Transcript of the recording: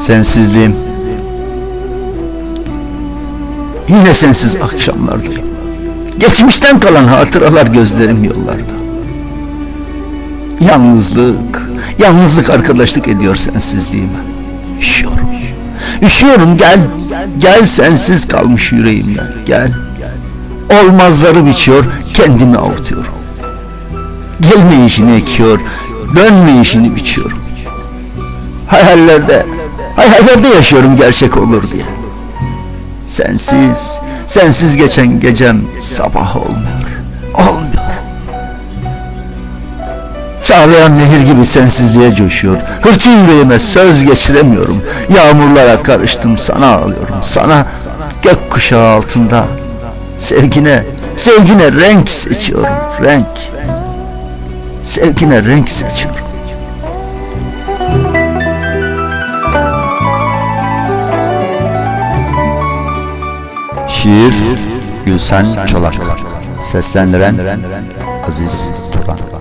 Sensizliğim. Yine sensiz akşamlardayım. Geçmişten kalan hatıralar gözlerim yollarda. Yalnızlık, yalnızlık arkadaşlık ediyor sensizliğime. Üşüyorum. Üşüyorum gel, gel sensiz kalmış yüreğimden gel. Olmazları biçiyor, kendimi avutuyorum. Gelmeyişini ekiyor, dönmeyişini biçiyorum. Hayallerde, hayallerde yaşıyorum gerçek olur diye. Sensiz, sensiz geçen gecem sabah olmuyor, olmuyor. Çağlayan nehir gibi sensizliğe coşuyor. Hırçın yüreğime söz geçiremiyorum. Yağmurlara karıştım sana ağlıyorum. Sana gökkuşağı altında. Sevgine, sevgine renk seçiyorum. Renk. Sevgine renk seçiyorum. Şiir Gülsen Çolak. Seslendiren Aziz Turan